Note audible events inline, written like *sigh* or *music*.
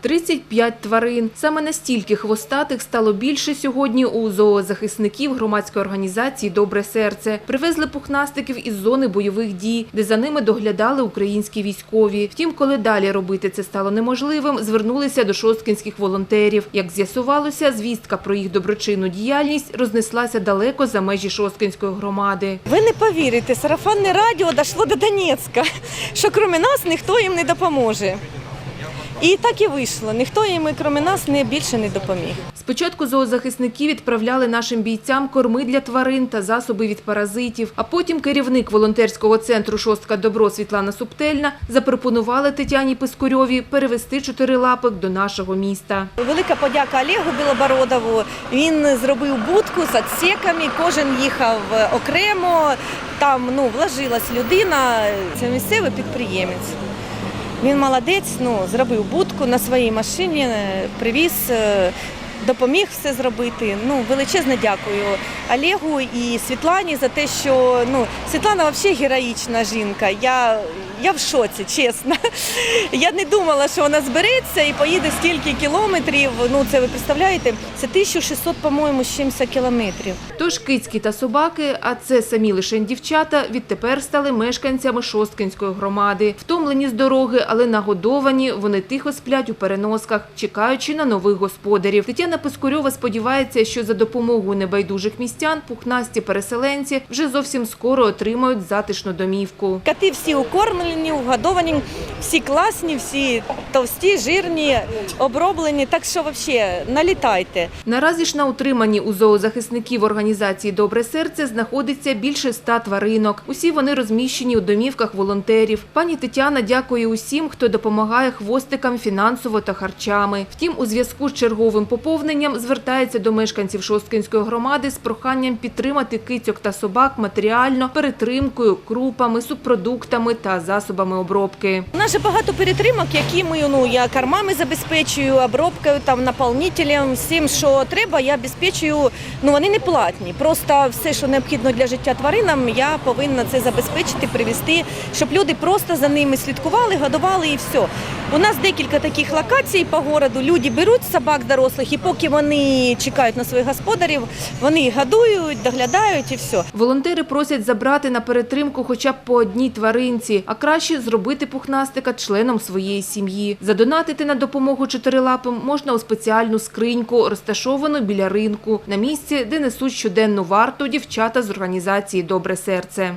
35 тварин. Саме настільки хвостатих стало більше сьогодні у зоозахисників громадської організації Добре серце. Привезли пухнастиків із зони бойових дій, де за ними доглядали українські військові. Втім, коли далі робити це стало неможливим, звернулися до шосткінських волонтерів. Як з'ясувалося, звістка про їх доброчинну діяльність рознеслася далеко за межі шосткінської громади. Ви не повірите, сарафанне радіо дійшло до Донецька, що крім нас ніхто їм не допоможе. І так і вийшло. Ніхто їм, крім нас, не більше не допоміг. Спочатку зоозахисники відправляли нашим бійцям корми для тварин та засоби від паразитів, а потім керівник волонтерського центру «Шостка Добро» Світлана Субтельна запропонували Тетяні Пискурьові перевести чотирилапик до нашого міста. Велика подяка Олегу Білобородову. Він зробив будку з відсеками, кожен їхав окремо. Там ну, вложилась людина, це місцевий підприємець. Він молодець, ну, зробив будку на своїй машині, е, привіз, е, допоміг все зробити. Ну, величезне дякую Олегу і Світлані за те, що ну, Світлана взагалі героїчна жінка. Я, я в шоці, чесно. *laughs* Я не думала, що вона збереться і поїде стільки кілометрів. Ну, це ви представляєте? Це 1600, по-моєму, з чимось кілометрів. Тож кицькі та собаки, а це самі лише дівчата, відтепер стали мешканцями Шосткинської громади. Втомлені з дороги, але нагодовані, вони тихо сплять у переносках, чекаючи на нових господарів. Тетяна Пискурьова сподівається, що за допомогою небайдужих містян пухнасті переселенці вже зовсім скоро отримають затишну домівку. Коти всі укормлені, угодовані, всі класні, всі товсті, жирні, оброблені. Так що взагалі налітайте. Наразі ж на утриманні у зоозахисників організації Добре серце знаходиться більше ста тваринок. Усі вони розміщені у домівках волонтерів. Пані Тетяна дякує усім, хто допомагає хвостикам фінансово та харчами. Втім, у зв'язку з черговим поповненням звертається до мешканців Шосткинської громади з проханням підтримати кицьок та собак матеріально перетримкою, крупами, субпродуктами та засобами обробки. У нас же багато перетримок, які ми ну я кормами забезпечую, обробкою, там наповнителем, всім, що треба, я забезпечую. Ну вони не платні. Просто все, що необхідно для життя тваринам, я повинна це забезпечити, привезти, щоб люди просто за ними слідкували, годували і все. У нас декілька таких локацій по городу. Люди беруть собак дорослих, і поки вони чекають на своїх господарів, вони їх годують, доглядають і все. Волонтери просять забрати на перетримку хоча б по одній тваринці, а краще зробити пухнастика членом своєї сім'ї. Задонатити на допомогу чотирилапим можна у спеціальну скриньку, розташовану біля ринку, на місці, де несуть щоденну варту дівчата з організації Добре серце.